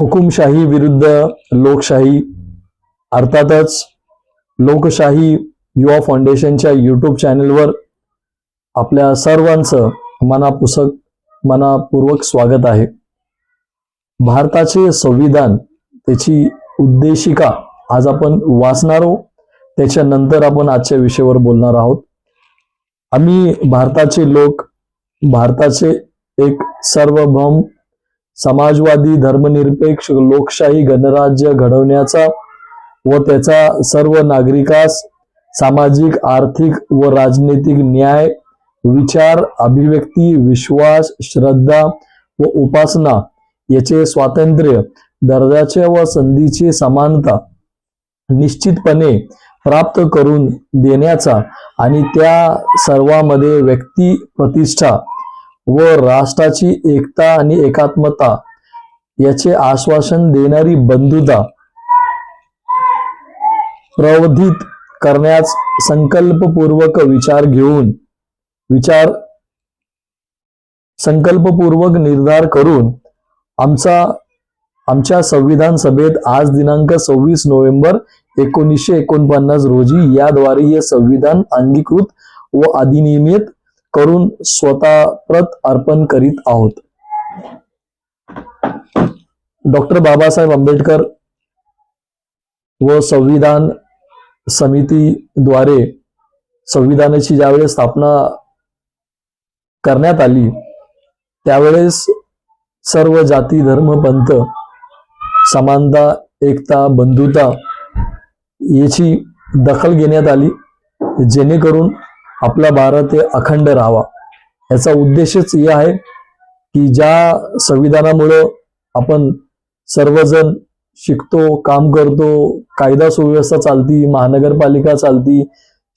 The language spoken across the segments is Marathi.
हुकुमशाही विरुद्ध लोकशाही अर्थातच लोकशाही युवा फाउंडेशनच्या यूट्यूब चॅनलवर आपल्या सर्वांचं मनापुसक मनापूर्वक स्वागत आहे. भारताचे संविधान त्याची उद्देशिका आज आपण वाचणार आहोत. त्याच्यानंतर आपण आजच्या विषयावर बोलणार आहोत. आम्ही भारताचे लोक भारताचे एक सार्वभौम समाजवादी धर्मनिरपेक्ष लोकशाही गणराज्य घडवण्याचा व त्याचा सर्व नागरिकास सामाजिक आर्थिक व राजनैतिक न्याय विचार अभिव्यक्ती विश्वास श्रद्धा व उपासना याचे स्वातंत्र्य दर्जाचे व संधीची समानता निश्चितपणे प्राप्त करून देण्याचा आणि त्या सर्वामध्ये व्यक्ती प्रतिष्ठा व राष्ट्राची एकता आणि एकात्मता याचे आश्वासन देणारी बंधुता प्रवर्धित करण्यास संकल्पपूर्वक विचार घेऊन विचार संकल्पपूर्वक निर्धार करून आमचा आमच्या संविधान सभेत आज दिनांक सव्वीस नोव्हेंबर एकोणीसशे एकोणपन्नास रोजी याद्वारे हे संविधान अंगीकृत व अधिनियमित करून स्वतः प्रत अर्पण करीत आहोत. डॉक्टर बाबासाहेब आंबेडकर व संविधान समितीद्वारे संविधानाची ज्यावेळेस स्थापना करण्यात आली त्यावेळेस सर्व जाती धर्म पंथ समानता एकता बंधुता याची दखल घेण्यात आली जेणेकरून आपला भारत हे अखंड राहावा. याचा उद्देशच हे आहे की ज्या संविधानामुळं आपण सर्वजण शिकतो काम करतो कायदा सुव्यवस्था चालती महानगरपालिका चालती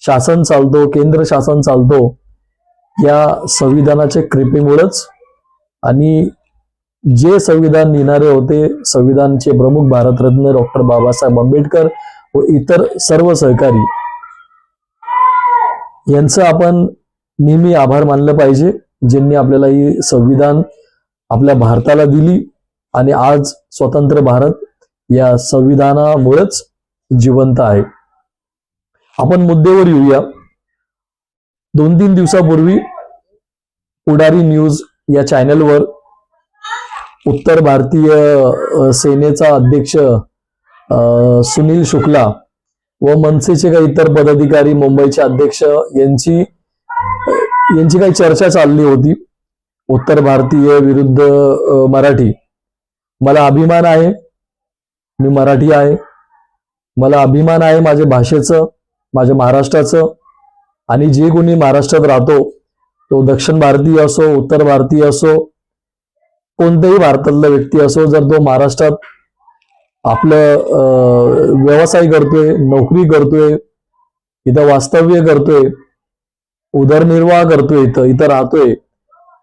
शासन चालतो केंद्र शासन चालतो या संविधानाच्या कृपेमुळंच आणि जे संविधान लिहिणारे होते संविधानचे प्रमुख भारतरत्न डॉक्टर बाबासाहेब आंबेडकर व इतर सर्व सहकारी यांचं आपण नेहमी आभार मानलं पाहिजे ज्यांनी आपल्याला ही संविधान आपल्या भारताला दिली आणि आज स्वतंत्र भारत या संविधानामुळेच जिवंत आहे. आपण मुद्द्यावर येऊया. दोन तीन दिवसापूर्वी पुढारी न्यूज या चॅनलवर उत्तर भारतीय सेनेचा अध्यक्ष सुनील शुक्ला व मनसेचे काही इतर पदाधिकारी मुंबईचे अध्यक्ष यांची यांची काही चर्चा चालली होती. उत्तर भारतीय विरुद्ध मराठी. मला अभिमान आहे. मी मराठी आहे. मला अभिमान आहे माझ्या भाषेचं माझ्या महाराष्ट्राचं. आणि जे कोणी महाराष्ट्रात राहतो तो दक्षिण भारतीय असो उत्तर भारतीय असो कोणत्याही भारतातला व्यक्ती असो जर तो महाराष्ट्रात आपलं व्यवसाय करतोय नोकरी करतोय इथं वास्तव्य करतोय उदरनिर्वाह करतोय इथं इथं राहतोय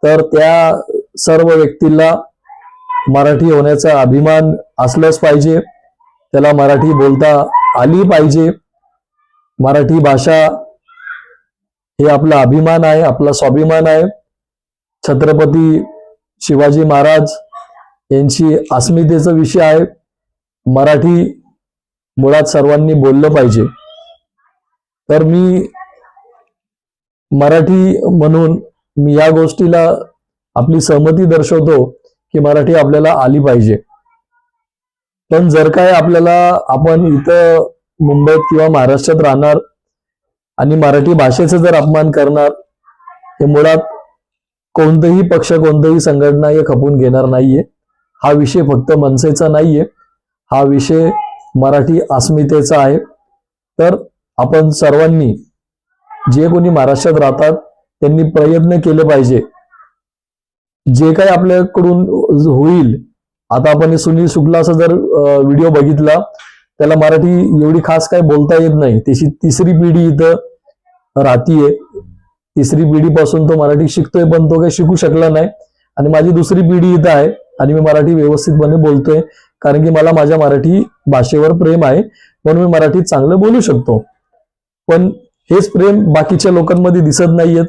तर त्या सर्व व्यक्तीला मराठी होण्याचा अभिमान असलाच पाहिजे. त्याला मराठी बोलता आली पाहिजे. मराठी भाषा हे आपला अभिमान आहे आपला स्वाभिमान आहे. छत्रपती शिवाजी महाराज यांची अस्मितेचा विषय आहे. मराठी मुळात सर्वांनी बोललं पाहिजे. तर मी मराठी म्हणून मी या गोष्टीला आपली सहमती दर्शवतो की मराठी आपल्याला आली पाहिजे. पण जर काय आपल्याला आपण इथं मुंबईत किंवा महाराष्ट्रात राहणार आणि मराठी भाषेचा जर अपमान करणार हे मुळात कोणतंही पक्ष कोणतंही संघटना हे खपून घेणार नाहीये. हा विषय फक्त मनसेचा नाहीये. हा विषय मराठी अस्मितेचा आहे. तर आपण सर्वांनी जे कोणी महाराष्ट्रात राहतात त्यांनी प्रयत्न केले पाहिजे. जे काही आपल्याकडून होईल आता आपण सुनील शुक्लाचा जर व्हिडिओ बघितला त्याला मराठी एवढी खास काय बोलता येत नाही. त्याची तिसरी पिढी इथं राहतीये. तिसरी पिढीपासून तो मराठी शिकतोय पण तो काही शिकू शकला नाही. आणि माझी दुसरी पिढी इथं आहे आणि मी मराठी व्यवस्थितपणे बोलतोय. कारण की मला माझ्या मराठी भाषेवर प्रेम आहे म्हणून मी मराठीत चांगलं बोलू शकतो. पण हेच प्रेम बाकीच्या लोकांमध्ये दिसत नाहीयेत.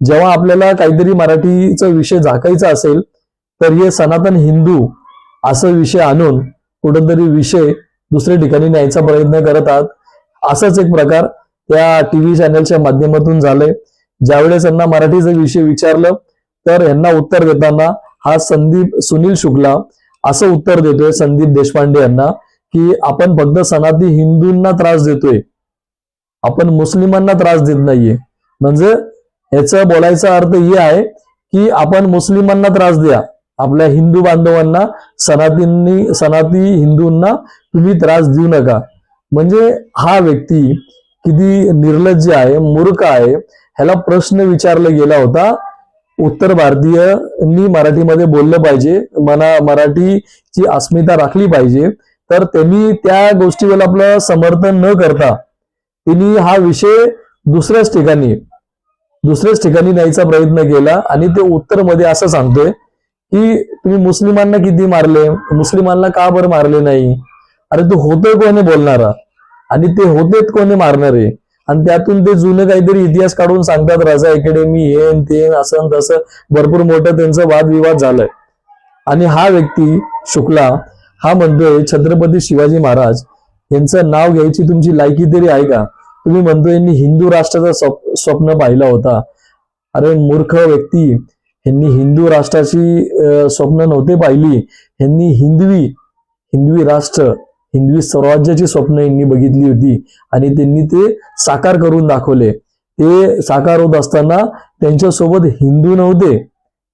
जेव्हा आपल्याला काहीतरी मराठीचा विषय झाकायचा असेल तर हे सनातन हिंदू असं विषय आणून कुठंतरी विषय दुसऱ्या ठिकाणी न्यायचा प्रयत्न करत आहात. असाच एक प्रकार त्या टीव्ही चॅनलच्या माध्यमातून झालंय. ज्यावेळेस यांना मराठीचा विषय विचारलं तर यांना उत्तर देताना हा संदीप सुनील शुक्ला असं उत्तर देतोय संदीप देशपांडे यांना की आपण फक्त सनाती हिंदूंना त्रास देतोय. आपण मुस्लिमांना त्रास देत नाहीये. म्हणजे याचा बोलायचा अर्थ हे आहे की आपण मुस्लिमांना त्रास द्या. आपल्या हिंदू बांधवांना सनातींनी सनाती हिंदूंना तुम्ही त्रास देऊ नका. म्हणजे हा व्यक्ती किती निर्लज्ज आहे मूर्ख आहे ह्याला प्रश्न विचारला गेला होता उत्तर भारतीयांनी मराठीमध्ये बोललं पाहिजे. मना मराठीची अस्मिता राखली पाहिजे. तर त्यांनी त्या गोष्टीवर आपलं समर्थन न करता त्यांनी हा विषय दुसऱ्याच ठिकाणी दुसऱ्याच ठिकाणी न्यायचा प्रयत्न केला. आणि ते उत्तरमध्ये असं सांगतोय की तुम्ही मुस्लिमांना किती मारले? मुस्लिमांना का बरं मारले नाही? अरे तू होतोय कोणी बोलणारा? आणि ते होतेत कोणी मारणारे? आणि त्यातून ते जुनं काहीतरी इतिहास काढून सांगतात राजा अकॅडमी हे ते असं तसं. भरपूर मोठं त्यांचं वादविवाद झालंय. आणि हा व्यक्ती शुक्ला हा म्हणतोय छत्रपती शिवाजी महाराज यांचं नाव घ्यायची तुमची लायकी तरी आहे का? तुम्ही म्हणतोय यांनी हिंदू राष्ट्राचा स्वप्न पाहिला होता. अरे मूर्ख व्यक्ती यांनी हिंदू राष्ट्राची स्वप्न नव्हते पाहिली. यांनी हिंदवी हिंदवी राष्ट्र हिंदवी स्वराज्याची स्वप्न यांनी बघितली होती. आणि त्यांनी ते साकार करून दाखवले. ते साकार होत असताना त्यांच्यासोबत हिंदू नव्हते.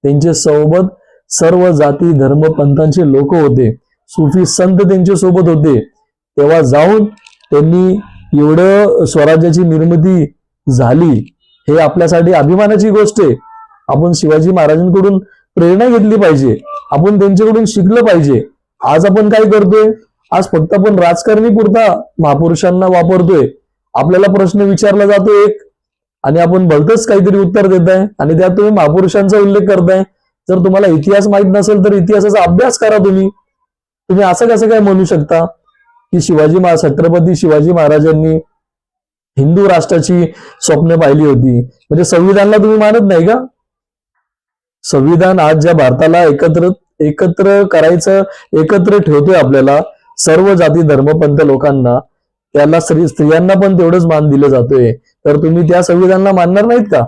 त्यांच्यासोबत सर्व जाती धर्म पंथांचे लोक होते. सुफी संत त्यांच्यासोबत होते. तेव्हा जाऊन त्यांनी एवढं स्वराज्याची निर्मिती झाली हे आपल्यासाठी अभिमानाची गोष्ट आहे. आपण शिवाजी महाराजांकडून प्रेरणा घेतली पाहिजे. आपण त्यांच्याकडून शिकलं पाहिजे. आज आपण काय करतोय? आज फक्त आपण राजकारणी पुरता महापुरुषांना वापरतोय. आपल्याला प्रश्न विचारला जातो एक आणि आपण भलतच काहीतरी उत्तर देताय आणि त्यात तुम्ही महापुरुषांचा उल्लेख करताय. जर तुम्हाला इतिहास माहीत नसेल तर इतिहासाचा अभ्यास करा तुम्ही. तुम्ही असं कसं काय म्हणू शकता? की शिवाजी महा छत्रपती शिवाजी महाराजांनी हिंदू राष्ट्राची स्वप्न पाहिली होती. म्हणजे संविधानला तुम्ही मानत नाही का? संविधान आज ज्या भारताला एकत्र एकत्र करायचं एकत्र ठेवतोय आपल्याला सर्व जाती धर्मपंथ लोकांना त्याला स्त्री स्त्रियांना पण तेवढंच मान दिलं जातोय. तर तुम्ही त्या संविधानाला मानणार नाहीत का?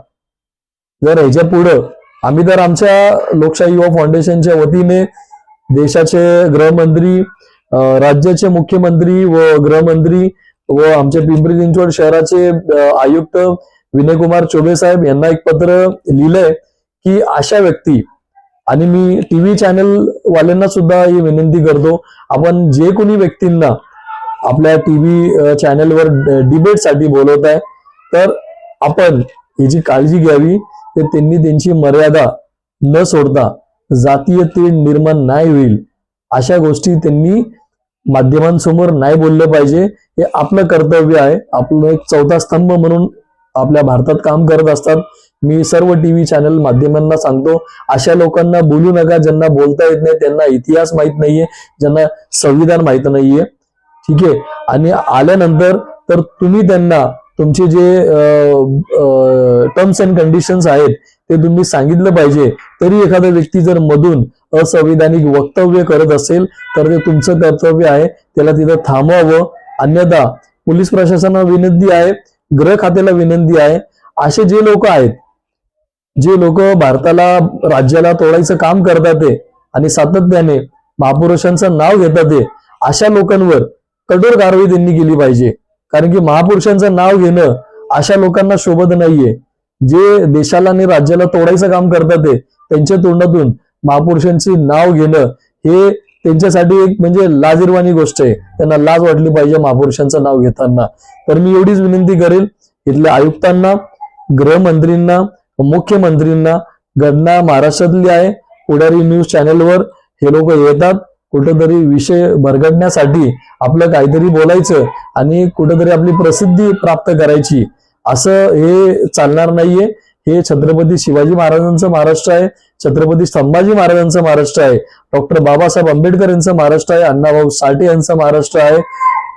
जर ह्याच्या पुढं आम्ही तर आमच्या लोकशाही युवा फाउंडेशनच्या वतीने देशाचे गृहमंत्री राज्याचे मुख्यमंत्री व गृहमंत्री व आमचे पिंपरी चिंचवड शहराचे आयुक्त विनयकुमार चोबे साहेब यांना एक पत्र लिहिलंय की अशा व्यक्ती आणि मी टीव्ही व्ही चॅनलवाल्यांना सुद्धा ही विनंती करतो आपण जे कोणी व्यक्तींना आपल्या टीव्ही चॅनलवर डिबेटसाठी बोलवत आहे तर आपण याची काळजी घ्यावी ते त्यांनी त्यांची मर्यादा न सोडता जातीय तीड निर्माण नाही होईल अशा गोष्टी त्यांनी माध्यमांसमोर नाही बोललं पाहिजे हे आपलं कर्तव्य आहे आपलं एक चौथा स्तंभ म्हणून आपल्या भारतात काम करत असतात. मी सर्व टीव्ही चॅनल माध्यमांना सांगतो अशा लोकांना बोलू नका ज्यांना बोलता येत नाही त्यांना इतिहास माहीत नाहीये ज्यांना संविधान माहीत नाहीये. ठीक आहे? आणि आल्यानंतर तर तुम्ही त्यांना तुमचे जे टर्म्स अँड कंडिशन्स आहेत ते तुम्ही सांगितलं पाहिजे. तरी एखादा व्यक्ती जर मधून असंविधानिक वक्तव्य करत असेल तर ते तुमचं कर्तव्य आहे. त्याला तिथं थांबवावं. अन्यथा पोलीस प्रशासनाला विनंती आहे. ग्रह खात्याला विनंती आहे. असे जे लोक आहेत जे लोक भारताला राज्याला तोडायचं काम करतात ते आणि सातत्याने महापुरुषांचं नाव घेतात ते अशा लोकांवर कठोर कारवाई त्यांनी केली पाहिजे. कारण की महापुरुषांचं नाव घेणं अशा लोकांना शोभत नाहीये. जे देशाला आणि राज्याला तोडायचं काम करतात ते त्यांच्या तोंडातून महापुरुषांचे नाव घेणं हे त्यांच्यासाठी एक म्हणजे लाजिरवाणी गोष्ट आहे. त्यांना लाज वाटली पाहिजे महापुरुषांचं नाव घेताना. तर मी एवढीच विनंती करेल इथल्या आयुक्तांना गृहमंत्रींना मुख्यमंत्रींना घटना महाराष्ट्रातली आहे पुढारी न्यूज चॅनलवर हे लोक येतात कुठंतरी विषय भरगडण्यासाठी आपलं काहीतरी बोलायचं आणि कुठंतरी आपली प्रसिद्धी प्राप्त करायची असं हे चालणार नाहीये. हे छत्रपती शिवाजी महाराजांचं महाराष्ट्र आहे छत्रपती संभाजी महाराजांचं महाराष्ट्र आहे डॉक्टर बाबासाहेब आंबेडकर यांचं महाराष्ट्र आहे अण्णाभाऊ साठे यांचं महाराष्ट्र आहे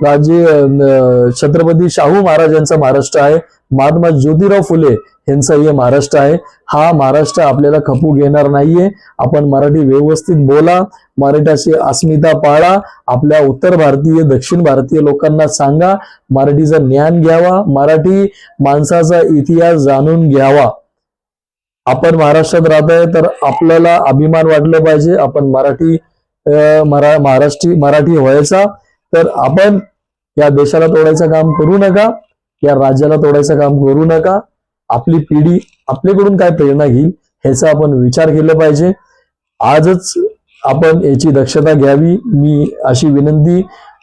राजे छत्रपती शाहू महाराजांचा महाराष्ट्र आहे. महात्मा ज्योतिराव फुले यांचा हे महाराष्ट्र आहे. हा महाराष्ट्र आपल्याला खपू घेणार नाहीये. आपण मराठी व्यवस्थित बोला. मराठाची अस्मिता पाळा. आपल्या उत्तर भारतीय दक्षिण भारतीय लोकांना सांगा. मराठीचं ज्ञान घ्यावा. मराठी माणसाचा इतिहास जाणून घ्यावा. आपण महाराष्ट्रात राहतोय तर आपल्याला अभिमान वाटलं पाहिजे. आपण मराठी अं, मरा महाराष्ट्री मराठी व्हायचा. तर आपण या देशाला तोडायचं काम करू नका या राज्याला तोडायचं काम करू नका. आपली पिढी आपल्याकडून काय प्रेरणा घेईल ह्याचा आपण विचार केला पाहिजे. आजच आपण याची दक्षता घ्यावी. मी अशी विनंती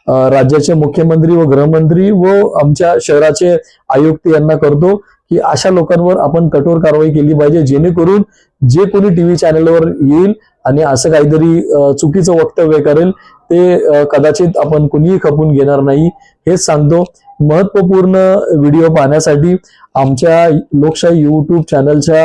राज्याचे मुख्यमंत्री व गृहमंत्री व आमच्या शहराचे आयुक्त यांना करतो की अशा लोकांवर आपण कठोर कारवाई केली पाहिजे जेणेकरून जे कोणी टीव्ही चॅनलवर येईल आणि असं काहीतरी चुकीचं वक्तव्य करेल ते कदाचित आपण कुणीही खपून घेणार नाही. हेच सांगतो. महत्त्वपूर्ण व्हिडिओ पाहण्यासाठी आमच्या लोकशाही यूट्यूब चॅनलच्या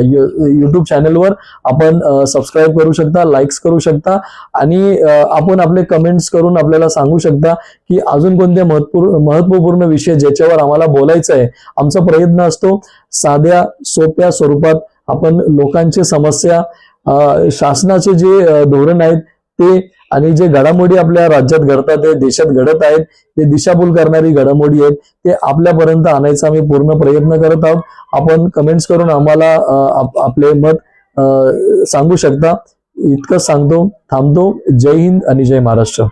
यूट्यूब चॅनलवर आपण सबस्क्राईब करू शकता लाईक्स करू शकता आणि आपण आपले कमेंट्स करून आपल्याला सांगू शकता की अजून कोणते महत्त्वपूर्ण महत्त्वपूर्ण विषय ज्याच्यावर आम्हाला बोलायचं आहे आमचा प्रयत्न असतो साध्या सोप्या स्वरूपात आपण लोकांची समस्या शासनाचे जे धोरण आहेत ते आणि जे घडामोडी आपल्या राज्यात घडतात ते देशात घडत आहेत ते दिशाभूल करणारी घडामोडी आहेत ते आपल्यापर्यंत आणायचा आम्ही पूर्ण प्रयत्न करत आहोत. आपण कमेंट्स करून आम्हाला आपले मत अं, सांगू शकता. इतकंच सांगतो थांबतो. जय हिंद आणि जय महाराष्ट्र.